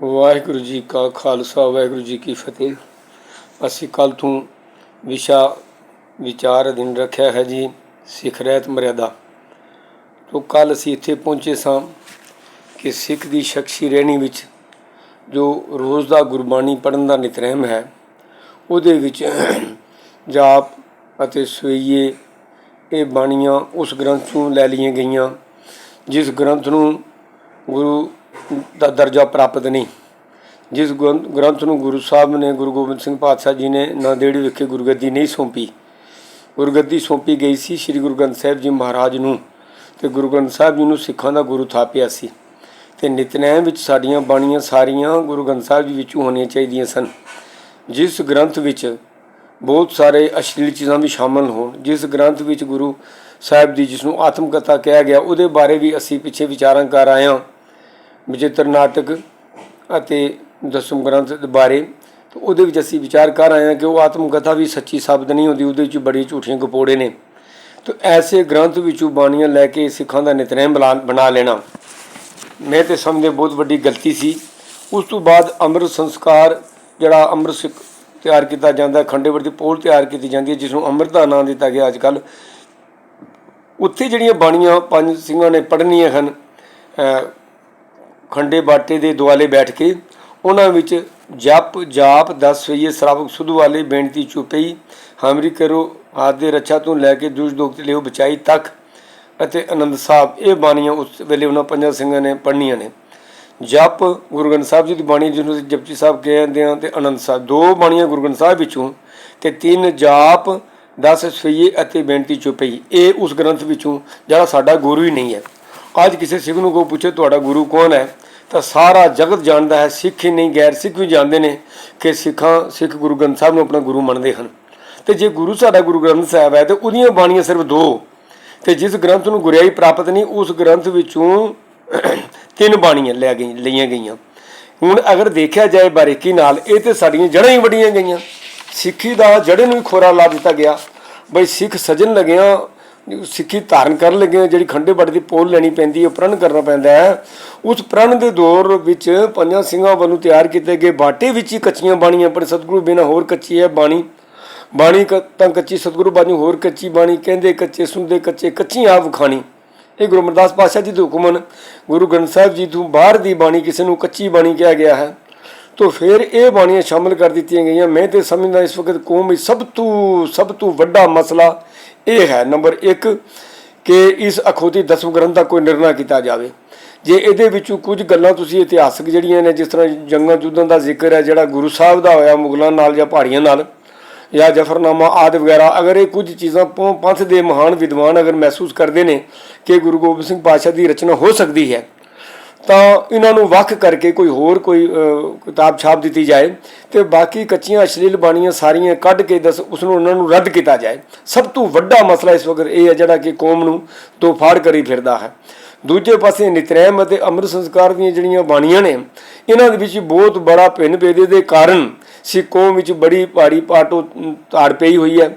ਵਾਹਿਗੁਰੂ ਜੀ ਕਾ ਖਾਲਸਾ, ਵਾਹਿਗੁਰੂ ਜੀ ਕੀ ਫਤਿਹ। ਅਸੀਂ ਕੱਲ ਤੋਂ ਵਿਸ਼ਾ ਵਿਚਾਰ ਅਧੀਨ ਰੱਖਿਆ ਹੈ ਜੀ, ਸਿੱਖ ਰਹਿਤ ਮਰਿਆਦਾ। ਤੋਂ ਕੱਲ ਅਸੀਂ ਇੱਥੇ ਪਹੁੰਚੇ ਸਾਂ ਕਿ ਸਿੱਖ ਦੀ ਸ਼ਖਸੀ ਰਹਿਣੀ ਵਿੱਚ ਜੋ ਰੋਜ਼ ਦਾ ਗੁਰਬਾਣੀ ਪੜਨ ਦਾ ਨਿਤਨੇਮ ਹੈ, ਉਹਦੇ ਵਿੱਚ ਜਾਪ ਅਤੇ ਸਵਈਏ ਇਹ ਬਾਣੀਆਂ ਉਸ ਗ੍ਰੰਥ ਤੋਂ ਲੈ ਲਈਆਂ ਗਈਆਂ, ਜਿਸ ਗ੍ਰੰਥ ਨੂੰ ਗੁਰੂ ਦਾ ਦਰਜਾ ਪ੍ਰਾਪਤ ਨਹੀਂ। ਜਿਸ ਗ੍ਰੰਥ ਨੂੰ ਗੁਰੂ ਸਾਹਿਬ ਨੇ ਗੁਰੂ ਗੋਬਿੰਦ ਸਿੰਘ ਪਾਤਸ਼ਾਹ ਜੀ ਨੇ ਨਾਂਦੇੜੀ ਵਿਖੇ ਗੁਰਗੱਦੀ ਨਹੀਂ ਸੌਂਪੀ। ਗੁਰਗੱਦੀ ਸੌਂਪੀ ਗਈ ਸੀ ਸ੍ਰੀ ਗੁਰੂ ਗ੍ਰੰਥ ਸਾਹਿਬ ਜੀ ਮਹਾਰਾਜ ਨੂੰ ਤੇ ਗੁਰੂ ਗ੍ਰੰਥ ਸਾਹਿਬ ਜੀ ਨੂੰ ਸਿੱਖਾਂ ਦਾ ਗੁਰੂ ਥਾਪਿਆ ਸੀ। ਤੇ ਨਿਤਨੇਮ ਵਿੱਚ ਸਾਡੀਆਂ ਬਾਣੀਆਂ ਸਾਰੀਆਂ ਗੁਰੂ ਗ੍ਰੰਥ ਸਾਹਿਬ ਜੀ ਵਿੱਚੋਂ ਹੋਣੀਆਂ ਚਾਹੀਦੀਆਂ ਸਨ। ਜਿਸ ਗ੍ਰੰਥ ਵਿੱਚ ਬਹੁਤ ਸਾਰੇ ਅਸ਼ਲੀਲ ਚੀਜ਼ਾਂ ਵੀ ਸ਼ਾਮਲ ਹੋਣ, ਜਿਸ ਗ੍ਰੰਥ ਵਿੱਚ ਗੁਰੂ ਸਾਹਿਬ ਦੀ ਜਿਸ ਨੂੰ ਆਤਮ ਕਥਾ ਕਿਹਾ ਗਿਆ, ਉਹਦੇ ਬਾਰੇ ਵੀ ਅਸੀਂ ਪਿੱਛੇ ਵਿਚਾਰਾਂ ਕਰ ਆਏ ਹਾਂ ਵਿਚਿੱਤਰ ਨਾਟਕ ਅਤੇ ਦਸਮ ਗ੍ਰੰਥ ਦੇ ਬਾਰੇ, ਤੇ ਉਹਦੇ ਵਿੱਚ ਅਸੀਂ ਵਿਚਾਰ ਕਰ ਆਏ ਹਾਂ ਕਿ ਉਹ ਆਤਮ ਕਥਾ ਵੀ ਸੱਚੀ ਸਾਬਤ ਨਹੀਂ ਹੁੰਦੀ, ਉਹਦੇ ਵਿੱਚ ਬੜੀ ਝੂਠੀਆਂ ਗਪੋੜੇ ਨੇ। ਤੇ ਐਸੇ ਗ੍ਰੰਥ ਵਿੱਚੋਂ ਬਾਣੀਆਂ ਲੈ ਕੇ ਸਿੱਖਾਂ ਦਾ ਨਿਤਨੇਮ ਬਣਾ- ਬਣਾ ਲੈਣਾ। ਮੈਂ ਤੇ ਸਮਝਦੇ ਬਹੁਤ ਵੱਡੀ ਗਲਤੀ ਸੀ। ਉਸ ਤੋਂ ਬਾਅਦ ਅੰਮ੍ਰਿਤ ਸੰਸਕਾਰ ਜਿਹੜਾ ਅੰਮ੍ਰਿਤ ਸਿੱਖ ਤਿਆਰ ਕੀਤਾ ਜਾਂਦਾ, ਖੰਡੇਵਰ ਦੀ ਪੋਲ ਤਿਆਰ ਕੀਤੀ ਜਾਂਦੀ ਹੈ, ਜਿਸ ਨੂੰ ਅੰਮ੍ਰਿਤ ਦਾ ਨਾਮ ਦਿੱਤਾ ਗਿਆ ਅੱਜ ਕੱਲ ਉੱਥੇ ਜਿਹੜੀਆਂ ਬਾਣੀਆਂ ਪੰਜ ਸਿੰਘਾਂ ਨੇ ਪੜ੍ਹਨੀਆਂ ਹਨ ਖੰਡੇ ਬਾਟੇ ਦੇ ਦੁਆਲੇ ਬੈਠ ਕੇ ਉਹਨਾਂ ਵਿੱਚ ਜਪ ਜਾਪ ਦਸ ਵਈਏ ਸਰਾਵਕ ਸੁਧੂ ਵਾਲੇ ਬੇਨਤੀ ਚੁਪਈ ਹਮਰੀ ਕਰੋ ਹੱਥ ਦੇ ਰੱਛਾ ਤੋਂ ਲੈ ਕੇ ਦੁਸ਼ ਦੋਖਤ ਲਿਓ ਬਚਾਈ ਤੱਕ। ਅਤੇ ਆਨੰਦ ਸਾਹਿਬ ਇਹ ਬਾਣੀਆਂ ਉਸ ਵੇਲੇ ਉਹਨਾਂ ਪੰਜਾਂ ਸਿੰਘਾਂ ਨੇ ਪੜ੍ਹਨੀਆਂ ਨੇ। ਜਪ ਗੁਰੂ ਗ੍ਰੰਥ ਸਾਹਿਬ ਜੀ ਦੀ ਬਾਣੀ ਜਿਹਨੂੰ ਅਸੀਂ ਜਪਜੀ ਸਾਹਿਬ ਕਹਿੰਦੇ ਆ ਤੇ ਆਨੰਦ ਸਾਹਿਬ, ਦੋ ਬਾਣੀਆਂ ਗੁਰੂ ਗ੍ਰੰਥ ਸਾਹਿਬ ਵਿੱਚੋਂ ਤੇ ਤਿੰਨ ਜਾਪ 10 ਸਵਈਏ ਅਤੇ ਬੇਨਤੀ ਚੁਪਈ ਇਹ ਉਸ ਗ੍ਰੰਥ ਵਿੱਚੋਂ ਜਿਹੜਾ ਸਾਡਾ ਗੁਰੂ ਹੀ ਨਹੀਂ ਹੈ। ਅੱਜ ਕਿਸੇ ਸਿੱਖ ਨੂੰ ਕੋਈ ਪੁੱਛੇ ਤੁਹਾਡਾ ਗੁਰੂ ਕੌਣ ਹੈ, ਤਾਂ ਸਾਰਾ ਜਗਤ ਜਾਣਦਾ ਹੈ, ਸਿੱਖ ਹੀ ਨਹੀਂ, ਗੈਰ ਸਿੱਖ ਵੀ ਜਾਣਦੇ ਨੇ ਕਿ ਸਿੱਖਾਂ, ਸਿੱਖ ਗੁਰੂ ਗ੍ਰੰਥ ਸਾਹਿਬ ਨੂੰ ਆਪਣਾ ਗੁਰੂ ਮੰਨਦੇ ਹਨ। ਤੇ ਜੇ ਗੁਰੂ ਸਾਡਾ ਗੁਰੂ ਗ੍ਰੰਥ ਸਾਹਿਬ ਹੈ, ਤੇ ਉਹਦੀਆਂ ਬਾਣੀਆਂ ਸਿਰਫ ਦੋ। ਤੇ ਜਿਸ ਗ੍ਰੰਥ ਨੂੰ ਗੁਰਿਆਈ ਪ੍ਰਾਪਤ ਨਹੀਂ, ਉਸ ਗ੍ਰੰਥ ਵਿੱਚੋਂ ਤਿੰਨ ਬਾਣੀਆਂ ਲੈ ਗਈ, ਲਈਆਂ ਗਈਆਂ। ਹੁਣ ਅਗਰ ਦੇਖਿਆ ਜਾਏ ਬਾਰੀਕੀ ਨਾਲ, ਇਹ ਤੇ ਸਾਡੀਆਂ ਜੜ੍ਹਾਂ ਹੀ ਵੱਡੀਆਂ ਗਈਆਂ। ਸਿੱਖੀ ਦਾ ਜੜੇ ਨੂੰ ਹੀ ਖੋਰਾ ਲਾ ਦਿੱਤਾ ਗਿਆ। ਬਈ ਸਿੱਖ ਸਜਣ ਲੱਗਿਆ ਸਿੱਖੀ ਧਾਰਨ ਕਰਨ ਲੱਗੇ ਜਿਹੜੀ ਖੰਡੇ ਬੱਟ ਦੀ ਪੋਲ ਲੈਣੀ ਪੈਂਦੀ ਹੈ ਪ੍ਰਣ ਕਰਨਾ ਪੈਂਦਾ ਹੈ। ਉਸ ਪ੍ਰਣ ਦੇ ਦੌਰ ਵਿੱਚ ਪੰਜਾਂ ਸਿੰਘਾਂ ਵੱਲੋਂ ਤਿਆਰ ਕੀਤੇ ਗਏ ਬਾਟੇ ਵਿੱਚ ਹੀ ਕੱਚੀਆਂ ਬਾਣੀਆਂ, ਪਰ ਸਤਿਗੁਰੂ ਬਿਨਾਂ ਹੋਰ ਕੱਚੀ ਹੈ ਬਾਣੀ ਬਾਣੀ ਕ- ਤਾਂ ਕੱਚੀ ਸਤਿਗੁਰੂ ਬਾਣੀ, ਹੋਰ ਕੱਚੀ ਬਾਣੀ, ਕਹਿੰਦੇ ਕੱਚੇ, ਸੁਣਦੇ ਕੱਚੇ, ਕੱਚੀ ਆਪ ਖਾਣੀ। ਇਹ ਗੁਰੂ ਅਮਰਦਾਸ ਪਾਤਸ਼ਾਹ ਜੀ ਦੇ ਹੁਕਮਨ ਗੁਰੂ ਗ੍ਰੰਥ ਸਾਹਿਬ ਜੀ ਤੋਂ ਬਾਹਰ ਦੀ ਬਾਣੀ ਕਿਸੇ ਨੂੰ ਕੱਚੀ ਬਾਣੀ ਕਿਹਾ ਗਿਆ ਹੈ। ਤੋ ਫਿਰ ਇਹ ਬਾਣੀਆਂ ਸ਼ਾਮਲ ਕਰ ਦਿੱਤੀਆਂ ਗਈਆਂ। ਮੈਂ ਤੇ ਸਮਝਦਾ ਇਸ ਵਕਤ ਕੌਮ ਵਿੱਚ ਸਭ ਤੋਂ ਸਭ ਤੋਂ ਵੱਡਾ ਮਸਲਾ ਇਹ ਹੈ, ਨੰਬਰ 1 ਕਿ ਇਸ ਅਖੌਤੀ ਦਸਮ ਗ੍ਰੰਥ ਦਾ ਕੋਈ ਨਿਰਣਾ ਕੀਤਾ ਜਾਵੇ। ਜੇ ਇਹਦੇ ਵਿੱਚੋਂ ਕੁਝ ਗੱਲਾਂ ਤੁਸੀਂ ਇਤਿਹਾਸਕ ਜਿਹੜੀਆਂ ਨੇ, ਜਿਸ ਤਰ੍ਹਾਂ ਜੰਗਾਂ ਜੁੱਧਾਂ ਦਾ ਜ਼ਿਕਰ ਹੈ, ਜਿਹੜਾ ਗੁਰੂ ਸਾਹਿਬ ਦਾ ਹੋਇਆ, ਮੁਗਲਾਂ ਨਾਲ ਜਾਂ ਪਹਾੜੀਆਂ ਨਾਲ, ਜਾਂ ਜਫਰਨਾਮਾ ਆਦਿ ਵਗੈਰਾ, ਅਗਰ ਇਹ ਕੁਝ ਚੀਜ਼ਾਂ ਪੰ- ਪੰਥ ਦੇ ਮਹਾਨ ਵਿਦਵਾਨ ਅਗਰ ਮਹਿਸੂਸ ਕਰਦੇ ਨੇ ਕਿ ਗੁਰੂ ਗੋਬਿੰਦ ਸਿੰਘ ਪਾਤਸ਼ਾਹ ਦੀ ਰਚਨਾ ਹੋ ਸਕਦੀ ਹੈ ਤਾਂ ਇਹਨਾਂ ਨੂੰ ਵੱਖ ਕਰਕੇ ਕੋਈ ਹੋਰ ਕੋਈ ਕਿਤਾਬ ਛਾਪ ਦਿੱਤੀ ਜਾਏ ਤੇ ਬਾਕੀ ਕੱਚੀਆਂ ਅਸ਼ਲੀਲ ਬਾਣੀਆਂ ਸਾਰੀਆਂ ਕੱਢ ਕੇ ਦੱਸ ਉਸ ਨੂੰ ਉਹਨਾਂ ਨੂੰ ਰੱਦ ਕੀਤਾ ਜਾਏ। ਸਭ ਤੋਂ ਵੱਡਾ ਮਸਲਾ ਇਸ ਵਕਤ ਇਹ ਹੈ ਜਿਹੜਾ ਕਿ ਕੌਮ ਨੂੰ ਤੋਫਾੜ ਕਰੀ ਫਿਰਦਾ ਹੈ। ਦੂਜੇ ਪਾਸੇ ਨਿਤਰੇਮ ਅਤੇ ਅੰਮ੍ਰਿਤ ਸੰਸਕਾਰ ਦੀਆਂ ਜਿਹੜੀਆਂ ਬਾਣੀਆਂ ਨੇ, ਇਹਨਾਂ ਦੇ ਵਿੱਚ ਬਹੁਤ ਬੜਾ ਭਿੰਨ ਭੇਦੇ ਦੇ ਕਾਰਨ ਸਿੱਖ ਕੌਮ ਵਿੱਚ ਬੜੀ ਭਾਰੀ ਪਾਟੋ ਤਾੜ ਪਈ ਹੋਈ ਹੈ।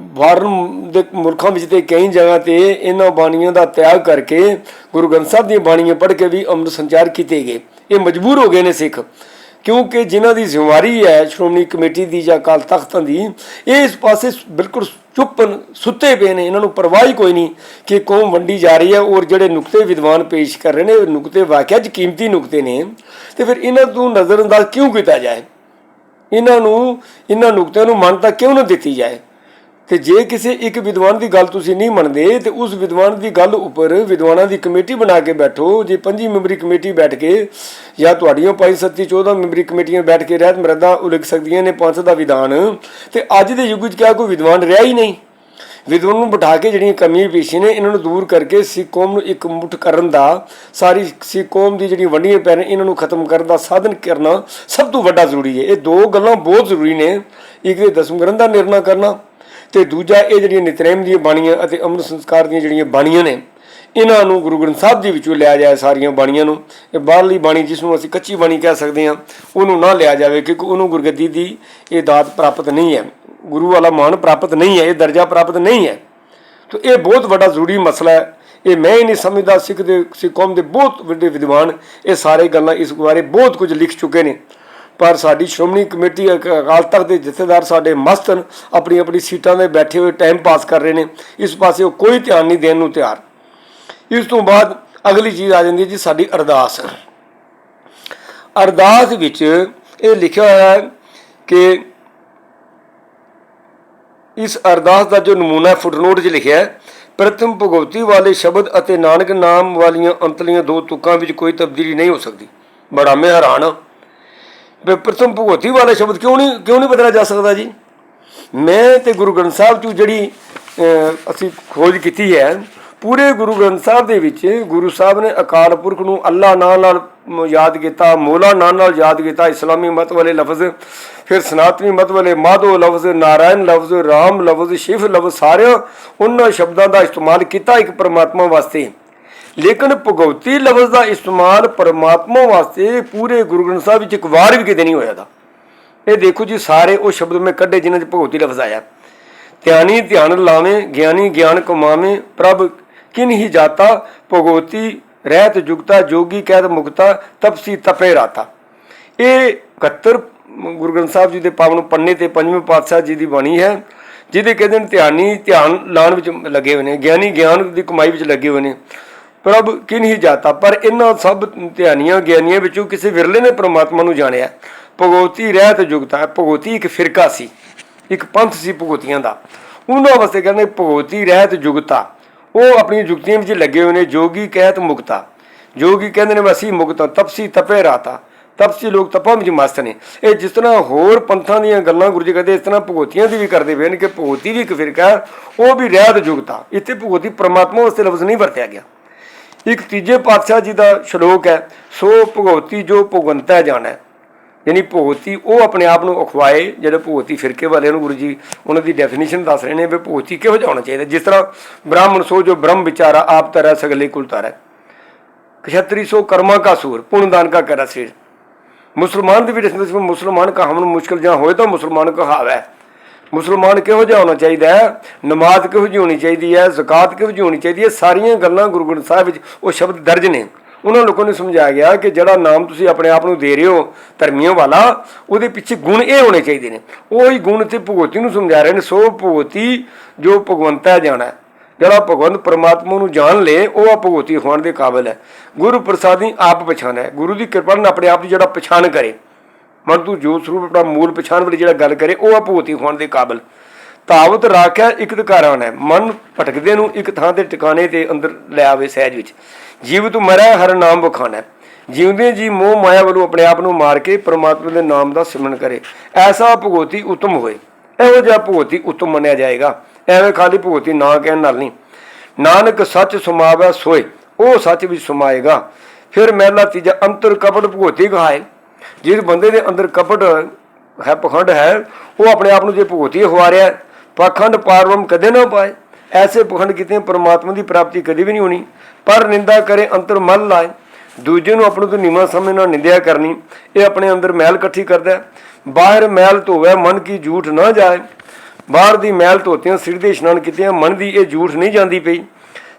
ਬਾਹਰਨ ਦੇ ਮੁਲਕਾਂ ਵਿੱਚ ਤੇ ਕਈ ਜਗ੍ਹਾ ਤੇ ਇਹਨਾਂ ਬਾਣੀਆਂ ਦਾ ਤਿਆਗ ਕਰਕੇ ਗੁਰੂ ਗ੍ਰੰਥ ਸਾਹਿਬ ਦੀਆਂ ਬਾਣੀਆਂ ਪੜ੍ਹ ਕੇ ਵੀ ਅੰਮ੍ਰਿਤ ਸੰਚਾਰ ਕੀਤੇ ਗਏ। ਇਹ ਮਜਬੂਰ ਹੋ ਗਏ ਨੇ ਸਿੱਖ, ਕਿਉਂਕਿ ਜਿਨ੍ਹਾਂ ਦੀ ਜ਼ਿੰਮੇਵਾਰੀ ਹੈ ਸ਼੍ਰੋਮਣੀ ਕਮੇਟੀ ਦੀ ਜਾਂ ਅਕਾਲ ਤਖਤਾਂ ਦੀ, ਇਹ ਇਸ ਪਾਸੇ ਬਿਲਕੁਲ ਚੁੱਪ ਸੁੱਤੇ ਪਏ ਨੇ, ਇਹਨਾਂ ਨੂੰ ਪਰਵਾਹ ਹੀ ਕੋਈ ਨਹੀਂ ਕਿ ਕੌਮ ਵੰਡੀ ਜਾ ਰਹੀ ਹੈ ਔਰ ਜਿਹੜੇ ਨੁਕਤੇ ਵਿਦਵਾਨ ਪੇਸ਼ ਕਰ ਰਹੇ ਨੇ, ਉਹ ਨੁਕਤੇ ਵਾਕਿਆ 'ਚ ਕੀਮਤੀ ਨੁਕਤੇ ਨੇ। ਤੇ ਫਿਰ ਇਹਨਾਂ ਤੋਂ ਨਜ਼ਰਅੰਦਾਜ਼ ਕਿਉਂ ਕੀਤਾ ਜਾਏ? ਇਹਨਾਂ ਨੂੰ, ਇਹਨਾਂ ਨੁਕਤਿਆਂ ਨੂੰ ਮਾਨਤਾ ਕਿਉਂ ਨਾ ਦਿੱਤੀ ਜਾਏ? ਤੇ ਜੇ ਕਿਸੇ ਇੱਕ ਵਿਦਵਾਨ ਦੀ ਗੱਲ ਤੁਸੀਂ ਨਹੀਂ ਮੰਨਦੇ, ਤੇ ਉਸ ਵਿਦਵਾਨ ਦੀ ਗੱਲ ਉੱਪਰ ਵਿਦਵਾਨਾਂ ਦੀ ਕਮੇਟੀ ਬਣਾ ਕੇ ਬੈਠੋ। ਜੇ ਪੰਜੀ ਮੈਂਬਰੀ ਕਮੇਟੀ ਬੈਠ ਕੇ ਜਾਂ ਤੁਹਾਡੀਆਂ ਪੰਜ ਸੱਤੀ 14 ਮੈਂਬਰੀ ਕਮੇਟੀਆਂ ਬੈਠ ਕੇ ਰਹਿਤ ਮਰਦਾ ਉਲਗ ਸਕਦੀਆਂ ਨੇ ਪੰਥ ਦਾ ਵਿਧਾਨ, ਤੇ ਅੱਜ ਦੇ ਯੁੱਗ ਵਿੱਚ ਕਿਆ ਕੋਈ ਵਿਦਵਾਨ ਰਿਹਾ ਹੀ ਨਹੀਂ। ਵਿਦਵਾਨ ਨੂੰ ਬਿਠਾ ਕੇ ਜਿਹੜੀਆਂ ਕਮੀਆਂ ਪੇਸ਼ੀ ਨੇ, ਇਹਨਾਂ ਨੂੰ ਦੂਰ ਕਰਕੇ ਸਿੱਖ ਕੌਮ ਨੂੰ ਇੱਕ ਮੁੱਠ ਕਰਨ ਦਾ, ਸਾਰੀ ਸਿੱਖ ਕੌਮ ਦੀ ਜਿਹੜੀ ਵੰਡੀਆਂ ਪੈ ਨੇ ਇਹਨਾਂ ਨੂੰ ਖਤਮ ਕਰਨ ਦਾ ਸਾਧਨ ਕਰਨਾ ਸਭ ਤੋਂ ਵੱਡਾ ਜ਼ਰੂਰੀ ਹੈ। ਇਹ ਦੋ ਗੱਲਾਂ ਬਹੁਤ ਜ਼ਰੂਰੀ ਨੇ। ਇੱਕ ਇਹ ਦਸਮ ਗ੍ਰੰਥ ਦਾ ਨਿਰਣਾ ਕਰਨਾ ਤੇ ਦੂਜਾ ਇਹ ਜਿਹੜੀਆਂ ਨਿਤਨੇਮ ਦੀਆਂ ਬਾਣੀਆਂ ਅਤੇ ਅੰਮ੍ਰਿਤ ਸੰਸਕਾਰ ਦੀਆਂ ਜਿਹੜੀਆਂ ਬਾਣੀਆਂ ਨੇ, ਇਹਨਾਂ ਨੂੰ ਗੁਰੂ ਗ੍ਰੰਥ ਸਾਹਿਬ ਜੀ ਵਿੱਚੋਂ ਲਿਆ ਜਾਏ ਸਾਰੀਆਂ ਬਾਣੀਆਂ ਨੂੰ, ਇਹ ਬਾਹਰਲੀ ਬਾਣੀ ਜਿਸ ਨੂੰ ਅਸੀਂ ਕੱਚੀ ਬਾਣੀ ਕਹਿ ਸਕਦੇ ਹਾਂ, ਉਹਨੂੰ ਨਾ ਲਿਆ ਜਾਵੇ ਕਿਉਂਕਿ ਉਹਨੂੰ ਗੁਰਗੱਦੀ ਦੀ ਇਹ ਦਾਤ ਪ੍ਰਾਪਤ ਨਹੀਂ ਹੈ। ਗੁਰੂ ਵਾਲਾ ਮਾਣ ਪ੍ਰਾਪਤ ਨਹੀਂ ਹੈ, ਇਹ ਦਰਜਾ ਪ੍ਰਾਪਤ ਨਹੀਂ ਹੈ। ਤੋ ਇਹ ਬਹੁਤ ਵੱਡਾ ਜ਼ਰੂਰੀ ਮਸਲਾ ਹੈ। ਇਹ ਮੈਂ ਹੀ ਨਹੀਂ ਸਮਝਦਾ, ਸਿੱਖ ਦੇ, ਸਿੱਖ ਕੌਮ ਦੇ ਬਹੁਤ ਵੱਡੇ ਵਿਦਵਾਨ ਇਹ ਸਾਰੇ ਗੱਲਾਂ ਇਸ ਬਾਰੇ ਬਹੁਤ ਕੁਝ ਲਿਖ ਚੁੱਕੇ ਨੇ। ਪਰ ਸਾਡੀ ਸ਼੍ਰੋਮਣੀ ਕਮੇਟੀ ਅਕ- ਅਕਾਲ ਤਖਤ ਦੇ ਜਥੇਦਾਰ ਸਾਡੇ ਮਸਤ ਹਨ, ਆਪਣੀ ਆਪਣੀ ਸੀਟਾਂ 'ਤੇ ਬੈਠੇ ਹੋਏ ਟਾਈਮ ਪਾਸ ਕਰ ਰਹੇ ਨੇ। ਇਸ ਪਾਸੇ ਉਹ ਕੋਈ ਧਿਆਨ ਨਹੀਂ ਦੇਣ ਨੂੰ ਤਿਆਰ। ਇਸ ਤੋਂ ਬਾਅਦ ਅਗਲੀ ਚੀਜ਼ ਆ ਜਾਂਦੀ ਹੈ ਜੀ, ਸਾਡੀ ਅਰਦਾਸ। ਅਰਦਾਸ ਵਿੱਚ ਇਹ ਲਿਖਿਆ ਹੋਇਆ ਹੈ ਕਿ ਇਸ ਅਰਦਾਸ ਦਾ ਜੋ ਨਮੂਨਾ ਫੁੱਟਨੋਟ 'ਚ ਲਿਖਿਆ ਹੈ, ਪ੍ਰਥਮ ਭਗਵਤੀ ਵਾਲੇ ਸ਼ਬਦ ਅਤੇ ਨਾਨਕ ਨਾਮ ਵਾਲੀਆਂ ਅੰਤਲੀਆਂ ਦੋ ਤੁਕਾਂ ਵਿੱਚ ਕੋਈ ਤਬਦੀਲੀ ਨਹੀਂ ਹੋ ਸਕਦੀ। ਬੜਾ ਮੈਂ ਹੈਰਾਨ ਹਾਂ। ਪ੍ਰਥਮ ਭਗਵਤੀ ਵਾਲੇ ਸ਼ਬਦ ਕਿਉਂ ਨਹੀਂ ਕਿਉਂ ਨਹੀਂ ਬਦਲਿਆ ਜਾ ਸਕਦਾ ਜੀ? ਮੈਂ ਤੇ ਗੁਰੂ ਗ੍ਰੰਥ ਸਾਹਿਬ 'ਚੋਂ ਜਿਹੜੀ ਅਸੀਂ ਖੋਜ ਕੀਤੀ ਹੈ, ਪੂਰੇ ਗੁਰੂ ਗ੍ਰੰਥ ਸਾਹਿਬ ਦੇ ਵਿੱਚ ਗੁਰੂ ਸਾਹਿਬ ਨੇ ਅਕਾਲ ਪੁਰਖ ਨੂੰ ਅੱਲਾ ਨਾਂ ਨਾਲ ਯਾਦ ਕੀਤਾ, ਮੋਲਾ ਨਾਂ ਨਾਲ ਯਾਦ ਕੀਤਾ, ਇਸਲਾਮੀ ਮਤ ਵਾਲੇ ਲਫ਼ਜ਼, ਫਿਰ ਸਨਾਤਨੀ ਮਤ ਵਾਲੇ ਮਾਧੋ ਲਫ਼ਜ਼, ਨਾਰਾਇਣ ਲਫ਼ਜ਼, ਰਾਮ ਲਫ਼ਜ਼, ਸ਼ਿਵ ਲਫ਼ਜ਼ ਸਾਰੇ ਉਹਨਾਂ ਸ਼ਬਦਾਂ ਦਾ ਇਸਤੇਮਾਲ ਕੀਤਾ ਇੱਕ ਪਰਮਾਤਮਾ ਵਾਸਤੇ। ਲੇਕਿਨ ਭਗਵਤੀ ਲਫ਼ਜ਼ ਦਾ ਇਸਤੇਮਾਲ ਪਰਮਾਤਮਾ ਵਾਸਤੇ ਪੂਰੇ ਗੁਰੂ ਗ੍ਰੰਥ ਸਾਹਿਬ ਵਿੱਚ ਇੱਕ ਵਾਰ ਵੀ ਕਿਤੇ ਨਹੀਂ ਹੋਇਆ ਦਾ ਇਹ ਦੇਖੋ ਜੀ, ਸਾਰੇ ਉਹ ਸ਼ਬਦ ਮੈਂ ਕੱਢੇ ਜਿਨ੍ਹਾਂ 'ਚ ਭਗਵਤੀ ਲਫ਼ਜ਼ ਆਇਆ। ਧਿਆਨੀ ਧਿਆਨ ਲਾਵੇਂ, ਗਿਆਨੀ ਗਿਆਨ ਕਮਾਵੇਂ, ਪ੍ਰਭ ਕਿਨ ਹੀ ਜਾਤਾ ਭਗਵਤੀ ਰਹਿਤ ਜੁਗਤਾ, ਜੋਗੀ ਕਹਿਤ ਮੁਕਤਾ, ਤਪਸੀ ਤਪੇ ਰਾਤਾ। ਇਹ 71 ਗੁਰੂ ਗ੍ਰੰਥ ਸਾਹਿਬ ਜੀ ਦੇ ਪਾਵਨ ਪੰਨੇ ਤੇ ਪੰਜਵੇਂ ਪਾਤਸ਼ਾਹ ਜੀ ਦੀ ਬਾਣੀ ਹੈ, ਜਿਹਦੇ ਕਹਿੰਦੇ ਨੇ ਧਿਆਨੀ ਧਿਆਨ ਲਾਣ ਵਿੱਚ ਲੱਗੇ ਹੋਏ ਨੇ, ਗਿਆਨੀ ਗਿਆਨ ਦੀ ਕਮਾਈ ਵਿੱਚ ਲੱਗੇ ਹੋਏ ਨੇ। ਪ੍ਰਭ ਕਿਨ ਹੀ ਜਾਤਾ ਪਰ ਇਹਨਾਂ ਸਭ ਧਿਆਨੀਆਂ ਗਿਆਨੀਆਂ ਵਿੱਚੋਂ ਕਿਸੇ ਵਿਰਲੇ ਨੇ ਪ੍ਰਮਾਤਮਾ ਨੂੰ ਜਾਣਿਆ। ਭਗਵਤੀ ਰਹਿਤ ਜੁਗਤਾ ਭਗਵਤੀ ਇੱਕ ਫਿਰਕਾ ਸੀ ਇੱਕ ਪੰਥ ਸੀ ਭਗਵਤੀਆਂ ਦਾ। ਉਹਨਾਂ ਵਾਸਤੇ ਕਹਿੰਦੇ ਭਗਵਤੀ ਰਹਿਤ ਜੁਗਤਾ ਉਹ ਆਪਣੀਆਂ ਜੁਗਤੀਆਂ ਵਿੱਚ ਲੱਗੇ ਹੋਏ ਨੇ ਜੋਗੀ ਕਹਿਤ ਮੁਕਤਾ। ਜੋਗੀ ਕਹਿੰਦੇ ਨੇ ਅਸੀਂ ਮੁਕਤਾ ਤਪਸੀ ਤਪੇ ਰਾਤਾ ਤਪਸੀ ਲੋਕ ਤਪਾਂ ਵਿੱਚ ਮਸਤ ਨੇ। ਇਹ ਜਿਸ ਤਰ੍ਹਾਂ ਹੋਰ ਪੰਥਾਂ ਦੀਆਂ ਗੱਲਾਂ ਗੁਰੂ ਜੀ ਕਹਿੰਦੇ ਇਸ ਤਰ੍ਹਾਂ ਭਗਵਤੀਆਂ ਦੀ ਵੀ ਕਰਦੇ ਪਏ ਨੇ ਕਿ ਭਗਵਤੀ ਵੀ ਇੱਕ ਫਿਰਕਾ ਹੈ, ਉਹ ਵੀ ਰਹਿਤ ਜੁਗਤਾ ਇੱਥੇ ਭਗਵਤੀ ਪ੍ਰਮਾਤਮਾ ਵਾਸਤੇ ਲਫ਼ਜ਼ ਨਹੀਂ ਵਰਤਿਆ ਗਿਆ। ਇੱਕ ਤੀਜੇ ਪਾਤਸ਼ਾਹ ਜੀ ਦਾ ਸ਼ਲੋਕ ਹੈ, ਸੋ ਭਗਵਤੀ ਜੋ ਭਗਵੰਤਾ ਜਾਣਾ। ਯਾਨੀ ਭੋਤੀ ਉਹ ਆਪਣੇ ਆਪ ਨੂੰ ਅਖਵਾਏ, ਜਿਹੜੇ ਭੋਤੀ ਫਿਰਕੇ ਵਾਲਿਆਂ ਨੂੰ ਗੁਰੂ ਜੀ, ਉਹਨਾਂ ਦੀ ਡੈਫੀਨੇਸ਼ਨ ਦੱਸ ਰਹੇ ਨੇ ਵੀ ਭੋਤੀ ਕਿਹੋ ਜਿਹਾ ਹੋਣਾ ਚਾਹੀਦਾ। ਜਿਸ ਤਰ੍ਹਾਂ ਬ੍ਰਾਹਮਣ ਸੋ ਜੋ ਬ੍ਰਹਮ ਵਿਚਾਰਾ ਆਪ ਤਰੈ ਸਗਲੇ ਕੁਲ ਤਰੈ। ਕਸ਼ਤਰੀ ਸੋ ਕਰਮਾ ਕਾ ਸੂਰ ਪੁਣ ਦਾਨ ਕਾ ਕਰਾ ਸਿਰ ਮੁਸਲਮਾਨ ਦੀ ਵੀ ਡਿਸਨਸ ਮੁਸਲਮਾਨ ਕਾ ਹਮਨ ਮੁਸ਼ਕਲ ਜਾਂ ਹੋਏ ਤਾਂ ਮੁਸਲਮਾਨ ਕਹਾਵੇ ਮੁਸਲਮਾਨ ਕਿਹੋ ਜਿਹਾ ਹੋਣਾ ਚਾਹੀਦਾ ਹੈ? ਨਮਾਜ਼ ਕਿਹੋ ਜਿਹੀ ਹੋਣੀ ਚਾਹੀਦੀ ਹੈ? ਜ਼ਕਾਤ ਕਿਹੋ ਜਿਹੀ ਹੋਣੀ ਚਾਹੀਦੀ ਹੈ? ਸਾਰੀਆਂ ਗੱਲਾਂ ਗੁਰੂ ਗ੍ਰੰਥ ਸਾਹਿਬ ਵਿੱਚ ਉਹ ਸ਼ਬਦ ਦਰਜ ਨੇ। ਉਹਨਾਂ ਲੋਕਾਂ ਨੂੰ ਸਮਝਾਇਆ ਗਿਆ ਕਿ ਜਿਹੜਾ ਨਾਮ ਤੁਸੀਂ ਆਪਣੇ ਆਪ ਨੂੰ ਦੇ ਰਹੇ ਹੋ, ਧਰਮੀਆਂ ਵਾਲਾ, ਉਹਦੇ ਪਿੱਛੇ ਗੁਣ ਇਹ ਹੋਣੇ ਚਾਹੀਦੇ ਨੇ। ਉਹ ਹੀ ਗੁਣ ਤੇ ਭਗਵਤੀ ਨੂੰ ਸਮਝਾ ਰਹੇ ਨੇ। ਸੋ ਭਗਵਤੀ ਜੋ ਭਗਵੰਤਾ ਜਾਣਾ ਜਿਹੜਾ ਭਗਵੰਤ ਪਰਮਾਤਮਾ ਨੂੰ ਜਾਣ ਲੇ, ਉਹ ਆ ਭਗਵਤੀ ਹੋਣ ਦੇ ਕਾਬਿਲ ਹੈ। ਗੁਰੂ ਪ੍ਰਸਾਦੀ ਆਪ ਪਛਾਣ ਹੈ। ਗੁਰੂ ਦੀ ਕਿਰਪਾ ਨਾਲ ਆਪਣੇ ਆਪ ਦੀ ਜਿਹੜਾ ਪਛਾਣ ਕਰੇ। ਮਨ ਤੂੰ ਜੋਤ ਸਰੂਪ ਆਪਣਾ ਮੂਲ ਪਛਾਣ ਵਾਲੀ ਜਿਹੜਾ ਗੱਲ ਕਰੇ, ਉਹ ਆ ਭਗਵਤੀ ਹੋਣ ਦੇ ਕਾਬਲ। ਤਾਵਤ ਰਾਖਿਆ ਇੱਕ ਧਕਾਰਾਂ ਹੈ ਮਨ ਭਟਕਦੇ ਨੂੰ ਇੱਕ ਥਾਂ ਤੇ ਟਿਕਾਣੇ ਤੇ ਅੰਦਰ ਲੈ ਆਵੇ ਸਹਿਜ ਵਿੱਚ। ਜੀਵ ਤੂੰ ਮਰੈ ਹਰ ਨਾਮ ਬਖਾਣਾ ਜਿਉਂਦੇ ਜੀ ਮੋਹ ਮਾਇਆ ਵੱਲੋਂ ਆਪਣੇ ਆਪ ਨੂੰ ਮਾਰ ਕੇ ਪ੍ਰਮਾਤਮਾ ਦੇ ਨਾਮ ਦਾ ਸਿਮਰਨ ਕਰੇ। ਐਸਾ ਭਗਵਤੀ ਉਤਮ ਹੋਏ। ਇਹੋ ਜਿਹਾ ਭਗਵਤੀ ਉਤਮ ਮੰਨਿਆ ਜਾਏਗਾ। ਐਵੇਂ ਖਾਲੀ ਭਗਵਤੀ ਨਾ ਕਹਿਣ ਨਾਲ ਨਹੀਂ। ਨਾਨਕ ਸੱਚ ਸਮਾਵੈ ਸੋਏ, ਉਹ ਸੱਚ ਵਿੱਚ ਸਮਾਏਗਾ। ਫਿਰ ਮਹਿਲਾ ਤੀਜਾ ਅੰਤਰ ਕਪਟ ਭਗਵਤੀ ਕਹਾਏ ਜਿਹੜੇ ਬੰਦੇ ਦੇ ਅੰਦਰ ਕਪਟ ਹੈ ਪਖੰਡ ਹੈ ਉਹ ਆਪਣੇ ਆਪ ਨੂੰ ਜੇ ਭਗਵਤੀ ਹਵਾ ਰਿਹਾ ਹੈ, ਪਖੰਡ ਪਾਰਵਮ ਕਦੇ ਨਾ ਪਾਏ। ਐਸੇ ਪਖੰਡ ਕਿਤੇ ਪਰਮਾਤਮਾ ਦੀ ਪ੍ਰਾਪਤੀ ਕਦੇ ਵੀ ਨਹੀਂ ਹੋਣੀ। ਪਰ ਨਿੰਦਾ ਕਰੇ ਅੰਤਰ ਮਨ ਲਾਏ। ਦੂਜੇ ਨੂੰ ਆਪਣੇ ਤੋਂ ਨੀਵਾਂ ਸਮਝਣਾ ਨਿੰਦਿਆ ਕਰਨੀ ਇਹ ਆਪਣੇ ਅੰਦਰ ਮੈਲ ਇਕੱਠੀ ਕਰਦਾ ਬਾਹਰ ਮੈਲ ਧੋਵੇ ਮਨ ਕੀ ਝੂਠ ਨਾ ਜਾਏ। ਬਾਹਰ ਦੀ ਮੈਲ ਧੋਤਿਆਂ ਸਿਰ ਦੇ ਇਸ਼ਨਾਨ ਕੀਤਿਆਂ ਮਨ ਦੀ ਇਹ ਝੂਠ ਨਹੀਂ ਜਾਂਦੀ ਪਈ।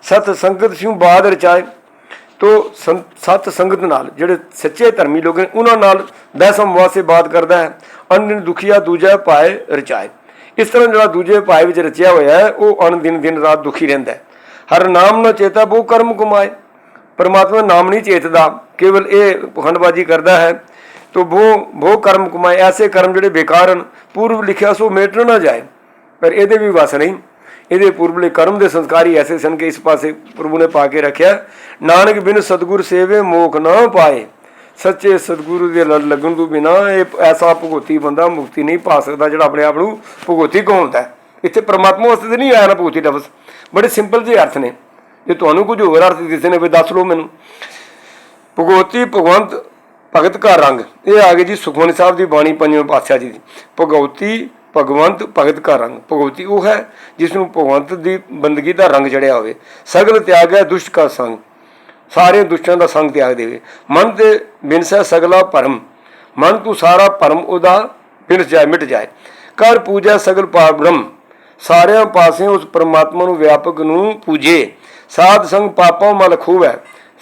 ਸਤ ਸੰਗਤ ਸਿਉ ਬਾਦ ਰਚਾਏ। ਤੋ ਸੰ- ਸਤ ਸੰਗਤ ਨਾਲ ਜਿਹੜੇ ਸੱਚੇ ਧਰਮੀ ਲੋਕ ਨੇ, ਉਹਨਾਂ ਨਾਲ ਬੈਸਮ ਵਾਸੇ ਬਾਤ ਕਰਦਾ ਹੈ। ਅਨ ਦੁਖੀਆ ਦੂਜਾ ਪਾਏ ਰਚਾਏ। ਇਸ ਤਰ੍ਹਾਂ ਜਿਹੜਾ ਦੂਜੇ ਪਾਏ ਵਿੱਚ ਰਚਿਆ ਹੋਇਆ ਹੈ, ਉਹ ਅਨ ਦਿਨ ਦਿਨ ਰਾਤ ਦੁਖੀ ਰਹਿੰਦਾ ਹੈ। ਹਰ ਨਾਮ ਨਾ ਚੇਤਾ ਬਹੁ ਕਰਮ ਕਮਾਏ ਪਰਮਾਤਮਾ ਨਾਮ ਨਹੀਂ ਚੇਤਦਾ, ਕੇਵਲ ਇਹ ਪਖੰਡਬਾਜ਼ੀ ਕਰਦਾ ਹੈ, ਤੋ ਬੋ ਬਹੁ ਕਰਮ ਕਮਾਏ ਐਸੇ ਕਰਮ ਜਿਹੜੇ ਬੇਕਾਰ ਹਨ, ਪੂਰਵ ਲਿਖਿਆ ਸੋ ਮੇਟ ਨਾ ਜਾਏ। ਪਰ ਇਹਦੇ ਵੀ ਵਸ ਨਹੀਂ। ਇਹਦੇ ਪੂਰਬਲੇ ਕਰਮ ਦੇ ਸੰਸਕਾਰ ਹੀ ਐਸੇ ਸਨ ਕਿ ਇਸ ਪਾਸੇ ਪ੍ਰਭੂ ਨੇ ਪਾ ਕੇ ਰੱਖਿਆ। ਨਾਨਕ ਬਿਨ ਸਤਗੁਰ ਸੇਵੇ ਮੋਖ ਨਾ ਪਾਏ। ਸੱਚੇ ਸਤਗੁਰੂ ਦੇ ਲੜ ਲੱਗਣ ਤੋਂ ਬਿਨਾ ਇਹ ਐਸਾ ਭਗਵਤੀ ਬੰਦਾ ਮੁਕਤੀ ਨਹੀਂ ਪਾ ਸਕਦਾ ਜਿਹੜਾ ਆਪਣੇ ਆਪ ਨੂੰ ਭਗਵਤੀ ਕਹਾਉਂਦਾ ਇੱਥੇ ਪਰਮਾਤਮਾ ਵਾਸਤੇ ਤਾਂ ਨਹੀਂ ਆਇਆ ਨਾ ਭਗਵਤੀ ਲਫ਼ਜ਼ ਬੜੇ ਸਿੰਪਲ ਜਿਹੇ ਅਰਥ ਨੇ। ਜੇ ਤੁਹਾਨੂੰ ਕੁਝ ਹੋਰ ਅਰਥ ਦਿਸੇ ਨੇ ਵੀ ਦੱਸ ਲਓ ਮੈਨੂੰ। ਭਗਵਤੀ ਭਗਵੰਤ ਭਗਤ ਕਾ ਰੰਗ। ਇਹ ਆ ਗਏ ਜੀ ਸੁਖਮਨੀ ਸਾਹਿਬ ਦੀ ਬਾਣੀ ਪੰਜਵੇਂ ਪਾਤਸ਼ਾਹ ਜੀ ਦੀ। ਭਗਵਤੀ ਭਗਵੰਤ ਭਗਤ ਕਾ ਰੰਗ, ਭਗਵਤੀ ਉਹ ਹੈ ਜਿਸ ਨੂੰ ਭਗਵੰਤ ਦੀ ਬੰਦਗੀ ਦਾ ਰੰਗ ਚੜਿਆ ਹੋਵੇ। ਸਗਲ ਤਿਆਗ ਹੈ ਦੁਸ਼ਟ ਕਾ ਸੰਗ। ਸਾਰੇ ਦੁਸ਼ਟਾਂ ਦਾ ਸੰਗ ਤਿਆਗ ਦੇਵੇ। ਮਨ ਤੇ ਬਿਨਸੈ ਸਗਲਾ ਭਰਮ। ਮਨ ਤੂੰ ਸਾਰਾ ਭਰਮ ਉਹਦਾ ਬਿਨਸ ਜਾਏ ਮਿਟ ਜਾਏ। ਕਰ ਪੂਜਾ ਸਗਲ ਪਾਰ ਬ੍ਰਹਮ ਸਾਰਿਆਂ ਪਾਸੇ ਉਸ ਪਰਮਾਤਮਾ ਨੂੰ ਵਿਆਪਕ ਨੂੰ ਪੂਜੇ। ਸਾਧ ਸੰਗ ਪਾਪਾਂ ਮਲ ਖੂਵੈ।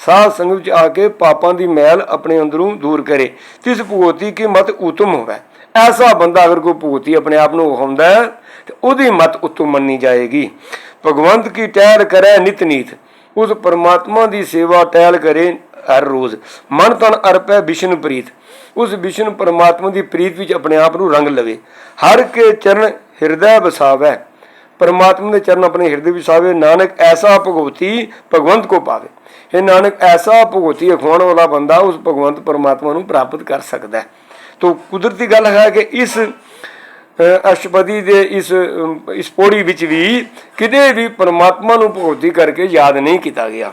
ਸਾਧ ਸੰਗ ਵਿੱਚ ਆ ਕੇ ਪਾਪਾਂ ਦੀ ਮੈਲ ਆਪਣੇ ਅੰਦਰੋਂ ਦੂਰ ਕਰੇ। ਤਿਸ ਭਗਵਤੀ ਕੀ ਮਤ ਉਤਮ ਹੋਵੇ। ਐਸਾ ਬੰਦਾ ਅਗਰ ਕੋਈ ਭਗਵਤੀ ਆਪਣੇ ਆਪ ਨੂੰ ਵਿਖਾਉਂਦਾ ਹੈ, ਤੇ ਉਹਦੀ ਮਤ ਉਤਮ ਮੰਨੀ ਜਾਏਗੀ। ਭਗਵੰਤ ਕੀ ਟਹਿਲ ਕਰੇ ਨਿਤ ਨੀਤ? ਉਸ ਪਰਮਾਤਮਾ ਦੀ ਸੇਵਾ ਟਹਿਲ ਕਰੇ ਹਰ ਰੋਜ਼। ਮਨ ਤਨ ਅਰਪੈ ਵਿਸ਼ਨ ਪ੍ਰੀਤ। ਉਸ ਵਿਸ਼ਨ ਪਰਮਾਤਮਾ ਦੀ ਪ੍ਰੀਤ ਵਿੱਚ ਆਪਣੇ ਆਪ ਨੂੰ ਰੰਗ ਲਵੇ। ਹਰ ਕੇ ਚਰਨ ਹਿਰਦੈ ਵਸਾਵੈ। ਪਰਮਾਤਮਾ ਦੇ ਚਰਨ ਆਪਣੇ ਹਿਰਦੇ ਵਿੱਚ ਵਸਾਵੇ। ਨਾਨਕ ਐਸਾ ਭਗਵਤੀ ਭਗਵੰਤ ਕੋ ਪਾਵੇ। ਇਹ ਨਾਨਕ, ਐਸਾ ਭਗਵਤੀ ਅਖਵਾਉਣ ਵਾਲਾ ਬੰਦਾ ਉਸ ਭਗਵੰਤ ਪਰਮਾਤਮਾ ਨੂੰ ਪ੍ਰਾਪਤ ਕਰ ਸਕਦਾ ਹੈ। ਤੋ ਕੁਦਰਤੀ ਗੱਲ ਹੈ ਕਿ ਇਸ ਅਸ਼ਪਦੀ ਦੇ ਇਸ ਇਸ ਪੌੜੀ ਵਿੱਚ ਵੀ ਕਿਤੇ ਵੀ ਪਰਮਾਤਮਾ ਨੂੰ ਭਗਵਤੀ ਕਰਕੇ ਯਾਦ ਨਹੀਂ ਕੀਤਾ ਗਿਆ।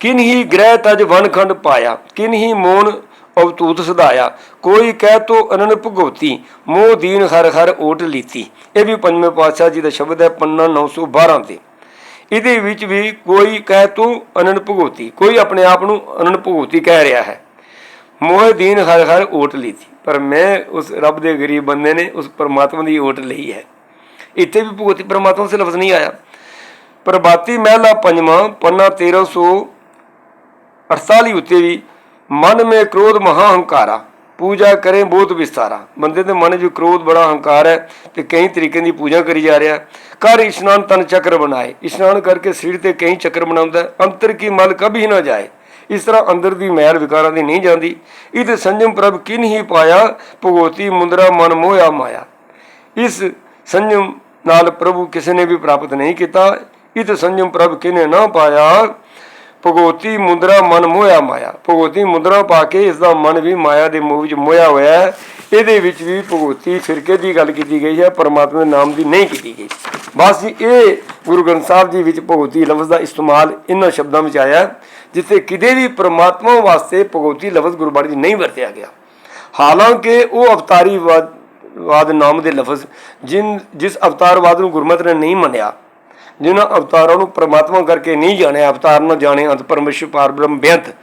ਕਿਨ ਹੀ ਗ੍ਰਹਿ ਤਜ ਵਨਖੰਡ ਪਾਇਆ, ਕਿਨ ਹੀ ਮੋਨ ਅਵਤੂਤ ਸਦਾਇਆ, ਕੋਈ ਕਹਿ ਤੋ ਅਨਨ ਭਗਵਤੀ, ਮੋਹ ਦੀਨ ਹਰ ਹਰ ਓਟ ਲੀਤੀ। ਇਹ ਵੀ ਪੰਜਵੇਂ ਪਾਤਸ਼ਾਹ ਜੀ ਦਾ ਸ਼ਬਦ ਹੈ ਪੰਨਾ 912 ਤੇ। ਇਹਦੇ ਵਿੱਚ ਵੀ ਕੋਈ ਕਹਿ ਤੋ ਅਨਨ ਭਗਵਤੀ, ਕੋਈ ਆਪਣੇ ਆਪ ਨੂੰ ਅਨਨ ਭਗਵਤੀ ਕਹਿ ਰਿਹਾ ਹੈ। ਮੋਹ ਦੀਨ ਹਰ ਹਰ ਓਟ ਲੀਤੀ ਪਰ ਮੈਂ ਉਸ ਰੱਬ ਦੇ ਗਰੀਬ ਬੰਦੇ ਨੇ ਉਸ ਪਰਮਾਤਮਾ ਦੀ ਓਟ ਲਈ ਹੈ। ਇੱਥੇ ਵੀ ਭਗਵਤੀ ਪਰਮਾਤਮਾ ਸੇ ਲਫ਼ਜ਼ ਨਹੀਂ ਆਇਆ। ਪ੍ਰਭਾਤੀ ਮਹਿਲਾ ਪੰਜਵਾਂ, ਪੰਨਾ 1348 ਉੱਤੇ ਵੀ, ਮਨ ਮੇ ਕ੍ਰੋਧ ਮਹਾ ਹੰਕਾਰਾ, ਪੂਜਾ ਕਰੇ ਬਹੁਤ ਵਿਸਤਾਰਾ। ਬੰਦੇ ਦੇ ਮਨ ਵਿੱਚ ਕ੍ਰੋਧ ਬੜਾ ਹੰਕਾਰ ਹੈ ਤੇ ਕਈ ਤਰੀਕੇ ਦੀ ਪੂਜਾ ਕਰੀ ਜਾ ਰਿਹਾ। ਕਰ ਇਸ਼ਨਾਨ ਤਨ ਚੱਕਰ ਬਣਾਏ। ਇਸ਼ਨਾਨ ਕਰਕੇ ਸਿਰ ਤੇ ਕਈ ਚੱਕਰ ਬਣਾਉਂਦਾ ਅੰਤਰ ਕੀ ਮਲ ਕਭੀ ਨਾ ਜਾਏ। ਇਸ ਤਰ੍ਹਾਂ ਅੰਦਰ ਦੀ ਮੈਲ ਵਿਕਾਰਾਂ ਦੀ ਨਹੀਂ ਜਾਂਦੀ। ਇਹ ਤੇ ਸੰਜਮ ਪ੍ਰਭ ਕਿਨ ਹੀ ਪਾਇਆ, ਭਗਵਤੀ ਮੁੰਦਰਾ ਮਨ ਮੋਇਆ ਮਾਇਆ। ਇਸ ਸੰਜਮ ਨਾਲ ਪ੍ਰਭੂ ਕਿਸੇ ਨੇ ਵੀ ਪ੍ਰਾਪਤ ਨਹੀਂ ਕੀਤਾ। ਇਹ ਤੇ ਸੰਜਮ ਪ੍ਰਭ ਕਿਨੇ ਨਾ ਪਾਇਆ, ਭਗਵਤੀ ਮੁੰਦਰਾ ਮਨ ਮੋਇਆ ਮਾਇਆ। ਭਗਵਤੀ ਮੁੰਦਰਾ ਪਾ ਕੇ ਇਸ ਦਾ ਮਨ ਵੀ ਮਾਇਆ ਦੇ ਮੋਹ ਵਿੱਚ ਮੋਇਆ ਹੋਇਆ ਹੈ। ਇਹਦੇ ਵਿੱਚ ਵੀ ਭਗਵਤੀ ਫਿਰਕੇ ਦੀ ਗੱਲ ਕੀਤੀ ਗਈ ਹੈ, ਪਰਮਾਤਮਾ ਦੇ ਨਾਮ ਦੀ ਨਹੀਂ ਕੀਤੀ ਗਈ। ਬਸ ਇਹ ਗੁਰੂ ਗ੍ਰੰਥ ਸਾਹਿਬ ਜੀ ਵਿੱਚ ਭਗਵਤੀ ਲਫ਼ਜ਼ ਦਾ ਇਸਤੇਮਾਲ ਇਹਨਾਂ ਸ਼ਬਦਾਂ ਵਿੱਚ ਆਇਆ ਜਿੱਥੇ ਕਿਤੇ ਵੀ ਪਰਮਾਤਮਾ ਵਾਸਤੇ ਭਗਵਤੀ ਲਫ਼ਜ਼ ਗੁਰਬਾਣੀ 'ਚ ਨਹੀਂ ਵਰਤਿਆ ਗਿਆ। ਹਾਲਾਂਕਿ ਉਹ ਅਵਤਾਰੀ ਵਾਦ ਨਾਮ ਦੇ ਲਫ਼ਜ਼ ਜਿਨ, ਜਿਸ ਅਵਤਾਰਵਾਦ ਨੂੰ ਗੁਰਮਤਿ ਨੇ ਨਹੀਂ ਮੰਨਿਆ, ਜਿਨ੍ਹਾਂ ਅਵਤਾਰਾਂ ਨੂੰ ਪ੍ਰਮਾਤਮਾ ਕਰਕੇ ਨਹੀਂ ਜਾਣਿਆ, ਅਵਤਾਰ ਨਾ ਜਾਣੇ, ਅੰਤ ਪਰਮੇਸ਼ਰ ਪਾਰ ਬੇਅੰਤ,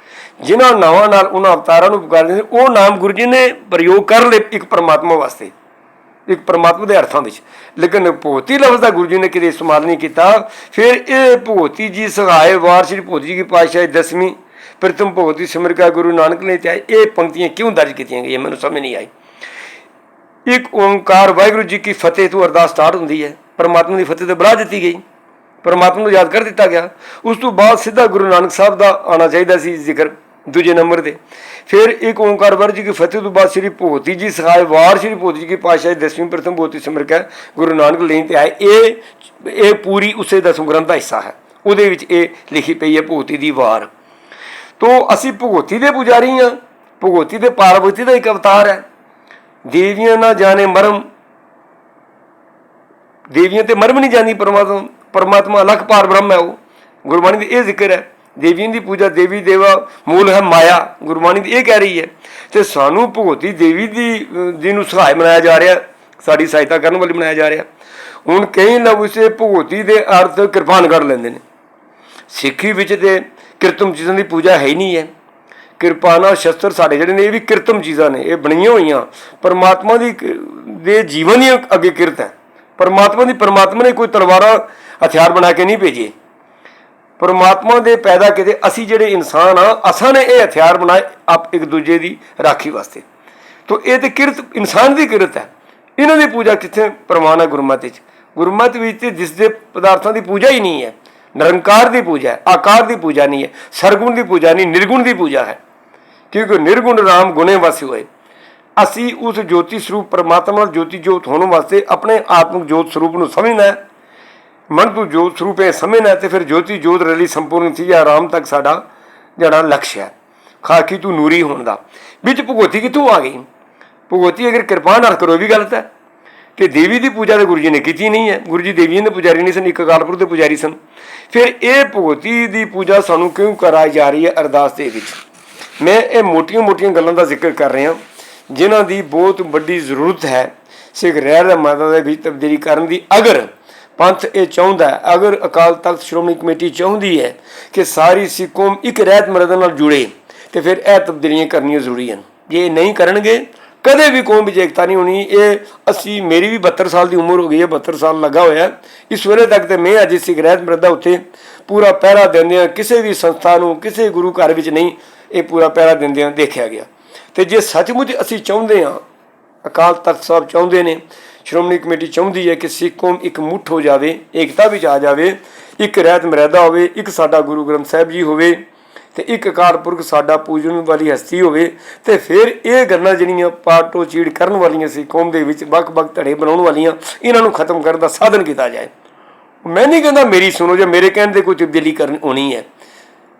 ਜਿਨ੍ਹਾਂ ਨਾਵਾਂ ਨਾਲ ਉਹਨਾਂ ਅਵਤਾਰਾਂ ਨੂੰ ਪੁਕਾਰਦੇ ਉਹ ਨਾਮ ਗੁਰੂ ਜੀ ਨੇ ਪ੍ਰਯੋਗ ਕਰ ਲਏ ਇੱਕ ਪ੍ਰਮਾਤਮਾ ਵਾਸਤੇ। ਇੱਕ ਪਰਮਾਤਮਾ ਦੇ ਅਰਥਾਂ ਵਿੱਚ। ਲੇਕਿਨ ਭੋਤੀ ਲਫ਼ਜ਼ ਦਾ ਗੁਰੂ ਜੀ ਨੇ ਕਿਤੇ ਇਸਤੇਮਾਲ ਨਹੀਂ ਕੀਤਾ। ਫਿਰ ਇਹ ਭਗਵਤੀ ਜੀ ਸਹਾਏ ਵਾਰ ਸ੍ਰੀ ਭਗਵਤੀ ਜੀ ਕੀ ਪਾਤਸ਼ਾਹੀ ਦਸਵੀਂ ਪ੍ਰਥਮ ਭਗਵਤੀ ਸਿਮਰ ਗੁਰੂ ਨਾਨਕ ਨੇ ਚਾਹੇ ਇਹ ਪੰਕਤੀਆਂ ਕਿਉਂ ਦਰਜ ਕੀਤੀਆਂ ਗਈਆਂ? ਮੈਨੂੰ ਸਮਝ ਨਹੀਂ ਆਈ। ਇੱਕ ਓੰਕਾਰ ਵਾਹਿਗੁਰੂ ਜੀ ਕੀ ਫਤਿਹ ਤੋਂ ਅਰਦਾਸ ਸਟਾਰਟ ਹੁੰਦੀ ਹੈ। ਪਰਮਾਤਮਾ ਦੀ ਫਤਿਹ ਤੇ ਬੁਲਾ ਦਿੱਤੀ ਗਈ। ਪਰਮਾਤਮਾ ਨੂੰ ਯਾਦ ਕਰ ਦਿੱਤਾ ਗਿਆ। ਉਸ ਤੋਂ ਬਾਅਦ ਸਿੱਧਾ ਗੁਰੂ ਨਾਨਕ ਸਾਹਿਬ ਦਾ ਆਣਾ ਚਾਹੀਦਾ ਸੀ ਜ਼ਿਕਰ। ਦੂਜੇ ਨੰਬਰ ਤੇ। ਫਿਰ ਇੱਕ ਓੰਕਾਰ ਵਾਹਿਗੁਰੂ ਜੀ ਕੀ ਫਤਿਹ ਤੋਂ ਬਾਅਦ ਸ੍ਰੀ ਭਗਵਤੀ ਜੀ ਸਹਾਇ ਵਾਰ ਸ੍ਰੀ ਭਗਵਤੀ ਜੀ ਕੀ ਪਾਤਸ਼ਾਹੀ ਦਸਵੀਂ ਪ੍ਰਥਮ ਭਗਵਤੀ ਸਿਮਰ ਕੇ ਗੁਰੂ ਨਾਨਕ ਲਈ ਤੇ ਆਏ। ਇਹ ਇਹ ਪੂਰੀ ਉਸੇ ਦਸਮ ਗ੍ਰੰਥ ਦਾ ਹਿੱਸਾ ਹੈ। ਉਹਦੇ ਵਿੱਚ ਇਹ ਲਿਖੀ ਪਈ ਹੈ ਭਗਵਤੀ ਦੀ ਵਾਰ। ਤੋ ਅਸੀਂ ਭਗਵਤੀ ਦੇ ਪੁਜਾਰੀ ਹਾਂ। ਭਗਵਤੀ ਦੇ ਪਾਰਵਤੀ ਦਾ ਇੱਕ ਅਵਤਾਰ ਹੈ। ਦੇਵੀਆਂ ਨਾ ਜਾਣੇ ਮਰਮ। ਦੇਵੀਆਂ ਤੇ ਮਰਮ ਨਹੀਂ ਜਾਣੀ ਪਰਮਾਤਮਾ। ਪਰਮਾਤਮਾ ਅਲੱਖ ਪਾਰ ਬ੍ਰਹਮ ਹੈ ਉਹ। ਗੁਰਬਾਣੀ ਦਾ ਇਹ ਜ਼ਿਕਰ ਹੈ ਦੇਵੀਆਂ ਦੀ ਪੂਜਾ, ਦੇਵੀ ਦੇਵਾ ਮੂਲ ਹੈ ਮਾਇਆ ਗੁਰਬਾਣੀ ਦੀ, ਇਹ ਕਹਿ ਰਹੀ ਹੈ। ਤੇ ਸਾਨੂੰ ਭਗਵਤੀ ਦੇਵੀ ਦੀ ਜੀ ਨੂੰ ਸਹਾਇ ਮਨਾਇਆ ਜਾ ਰਿਹਾ, ਸਾਡੀ ਸਹਾਇਤਾ ਕਰਨ ਵਾਲੀ ਮਨਾਇਆ ਜਾ ਰਿਹਾ। ਹੁਣ ਕਈ ਲੋਕ ਇਸੇ ਭਗਵਤੀ ਦੇ ਅਰਥ ਕਿਰਪਾਨ ਕਰ ਲੈਂਦੇ ਨੇ। ਸਿੱਖੀ ਵਿੱਚ ਤੇ ਕਿਰਤਮ ਚੀਜ਼ਾਂ ਦੀ ਪੂਜਾ ਹੈ ਹੀ ਨਹੀਂ ਹੈ। ਕਿਰਪਾਨਾ, ਸ਼ਸਤਰ ਸਾਡੇ ਜਿਹੜੇ ਨੇ, ਇਹ ਵੀ ਕਿਰਤਮ ਚੀਜ਼ਾਂ ਨੇ, ਇਹ ਬਣੀਆਂ ਹੋਈਆਂ। ਪਰਮਾਤਮਾ ਦੀ ਕ- ਦੇ ਜੀਵਨ ਹੀ ਅੱਗੇ ਕਿਰਤ ਹੈ। ਪਰਮਾਤਮਾ ਦੀ ਪਰਮਾਤਮਾ ਨੇ ਕੋਈ ਤਲਵਾਰਾਂ, ਹਥਿਆਰ ਬਣਾ ਕੇ ਨਹੀਂ ਭੇਜੇ। ਪਰਮਾਤਮਾ ਦੇ ਪੈਦਾ ਕੀਤੇ ਅਸੀਂ ਜਿਹੜੇ ਇਨਸਾਨ ਆ ਅਸਾਂ ਨੇ ਇਹ ਹਥਿਆਰ ਬਣਾਏ ਆਪ ਇੱਕ ਦੂਜੇ ਦੀ ਰਾਖੀ ਵਾਸਤੇ। ਤੋ ਇਹ ਤੇ ਕਿਰਤ, ਇਨਸਾਨ ਦੀ ਕਿਰਤ ਹੈ। ਇਹਨਾਂ ਦੀ ਪੂਜਾ ਕਿੱਥੇ? ਪ੍ਰਮਾਣ ਹੈ ਗੁਰਮਤਿ ਵਿੱਚ। ਗੁਰਮਤਿ ਵਿੱਚ ਤੇ ਜਿਸ ਦੇ ਪਦਾਰਥਾਂ ਦੀ ਪੂਜਾ ਹੀ ਨਹੀਂ ਹੈ। ਨਿਰੰਕਾਰ ਦੀ ਪੂਜਾ ਹੈ, ਆਕਾਰ ਦੀ ਪੂਜਾ ਨਹੀਂ ਹੈ, ਸਰਗੁਣ ਦੀ ਪੂਜਾ ਨਹੀਂ, ਨਿਰਗੁਣ ਦੀ ਪੂਜਾ ਹੈ। ਕਿਉਂਕਿ ਨਿਰਗੁਣ ਰਾਮ ਗੁਣੇ ਵਾਸੀ ਹੋਏ। ਅਸੀਂ ਉਸ ਜੋਤੀ ਸਰੂਪ, ਪਰਮਾਤਮਾ ਨਾਲ ਜੋਤੀ ਜੋਤ ਹੋਣ ਵਾਸਤੇ ਆਪਣੇ ਆਤਮਿਕ ਜੋਤ ਸਰੂਪ ਨੂੰ ਸਮਝਣਾ ਹੈ। ਮਨ ਤੂੰ ਜੋਤ ਸਰੂਪ ਹੈ ਸਮਝਣਾ ਹੈ ਤੇ ਫਿਰ ਜੋਤੀ ਜੋਤ ਰਲੀ ਸੰਪੂਰਨ ਸੀ ਜਾਂ ਆਰਾਮ ਤੱਕ ਸਾਡਾ ਜਿਹੜਾ ਲਕਸ਼ ਹੈ। ਖਾਕੀ ਤੂੰ ਨੂਰੀ ਹੋਣ ਦਾ। ਵਿੱਚ ਭਗਵਤੀ ਕਿੱਥੋਂ ਆ ਗਈ? ਭਗਵਤੀ ਅਗਰ ਕਿਰਪਾ ਨਾਲ ਕਰੋ, ਇਹ ਵੀ ਗਲਤ ਹੈ ਕਿ ਦੇਵੀ ਦੀ ਪੂਜਾ ਤਾਂ ਗੁਰੂ ਜੀ ਨੇ ਕੀਤੀ ਨਹੀਂ ਹੈ। ਗੁਰੂ ਜੀ ਦੇਵੀਆਂ ਦੇ ਪੁਜਾਰੀ ਨਹੀਂ ਸਨ, ਇੱਕ ਅਕਾਲਪੁਰ ਦੇ ਪੁਜਾਰੀ ਸਨ। ਫਿਰ ਇਹ ਭਗਵਤੀ ਦੀ ਪੂਜਾ ਸਾਨੂੰ ਕਿਉਂ ਕਰਾਈ ਜਾ ਰਹੀ ਹੈ ਅਰਦਾਸ ਦੇ ਵਿੱਚ? ਮੈਂ ਇਹ ਮੋਟੀਆਂ-ਮੋਟੀਆਂ ਗੱਲਾਂ ਦਾ ਜ਼ਿਕਰ ਕਰ ਰਿਹਾ ਜਿਨ੍ਹਾਂ ਦੀ ਬਹੁਤ ਵੱਡੀ ਜ਼ਰੂਰਤ ਹੈ ਸਿੱਖ ਰਹਿ ਦਾ ਮਾਤਾ ਦੇ ਵਿੱਚ ਤਬਦੀਲੀ ਕਰਨ ਦੀ। ਅਗਰ ਪੰਥ ਇਹ ਚਾਹੁੰਦਾ ਅਗਰ ਅਕਾਲ ਤਖਤ ਸ਼੍ਰੋਮਣੀ ਕਮੇਟੀ ਚਾਹੁੰਦੀ ਹੈ ਕਿ ਸਾਰੀ ਸਿੱਖ ਕੌਮ ਇੱਕ ਰਹਿਤ ਮਰਦ ਨਾਲ ਜੁੜੇ, ਤੇ ਫਿਰ ਇਹ ਤਬਦੀਲੀਆਂ ਕਰਨੀਆਂ ਜ਼ਰੂਰੀ ਹਨ। ਜੇ ਇਹ ਨਹੀਂ ਕਰਨਗੇ, ਕਦੇ ਵੀ ਕੌਮ ਵਿੱਚ ਏਕਤਾ ਨਹੀਂ ਹੋਣੀ। ਇਹ ਅਸੀਂ, ਮੇਰੀ ਵੀ 72 ਸਾਲ ਦੀ ਉਮਰ ਹੋ ਗਈ ਹੈ 72 ਸਾਲ ਲੱਗਾ ਹੋਇਆ। ਇਸ ਵੇਲੇ ਤੱਕ ਤੇ ਮੈਂ ਅੱਜ ਸਿਗਰੈਤ ਮਰਦਾ ਉੱਥੇ ਪੂਰਾ ਪਹਿਰਾ ਦਿੰਦੇ ਆ ਕਿਸੇ ਵੀ ਸੰਸਥਾ ਨੂੰ, ਕਿਸੇ ਗੁਰੂ ਘਰ ਵਿੱਚ ਨਹੀਂ ਇਹ ਪੂਰਾ ਪਹਿਰਾ ਦਿੰਦੇ ਆ ਦੇਖਿਆ ਗਿਆ। ਤੇ ਜੇ ਸੱਚਮੁੱਚ ਅਸੀਂ ਚਾਹੁੰਦੇ ਆ ਅਕਾਲ ਤਖਤ ਸਾਹਿਬ ਚਾਹੁੰਦੇ ਨੇ ਸ਼੍ਰੋਮਣੀ ਕਮੇਟੀ ਚਾਹੁੰਦੀ ਹੈ ਕਿ ਸਿੱਖ ਕੌਮ ਇੱਕ ਮੁੱਠ ਹੋ ਜਾਵੇ, ਏਕਤਾ ਵਿੱਚ ਆ ਜਾਵੇ, ਇੱਕ ਰਹਿਤ ਮਰੈਦਾ ਹੋਵੇ, ਇੱਕ ਸਾਡਾ ਗੁਰੂ ਗ੍ਰੰਥ ਸਾਹਿਬ ਜੀ ਹੋਵੇ ਤੇ ਇੱਕ ਅਕਾਲ ਪੁਰਖ ਸਾਡਾ ਪੂਜਨ ਵਾਲੀ ਹਸਤੀ ਹੋਵੇ ਤੇ ਫਿਰ ਇਹ ਗੱਲਾਂ ਜਿਹੜੀਆਂ ਪਾਟੋ ਚੀੜ ਕਰਨ ਵਾਲੀਆਂ ਸੀ ਕੌਮ ਦੇ ਵਿੱਚ, ਵੱਖ-ਵੱਖ ਧੜੇ ਬਣਾਉਣ ਵਾਲੀਆਂ, ਇਹਨਾਂ ਨੂੰ ਖਤਮ ਕਰਨ ਦਾ ਸਾਧਨ ਕੀਤਾ ਜਾਏ। ਮੈਂ ਨਹੀਂ ਕਹਿੰਦਾ ਮੇਰੀ ਸੁਣੋ ਜਾਂ ਮੇਰੇ ਕਹਿਣ ਤੇ ਕੋਈ ਤਬਦੀਲੀ ਕਰਨ ਹੋਣੀ ਹੈ।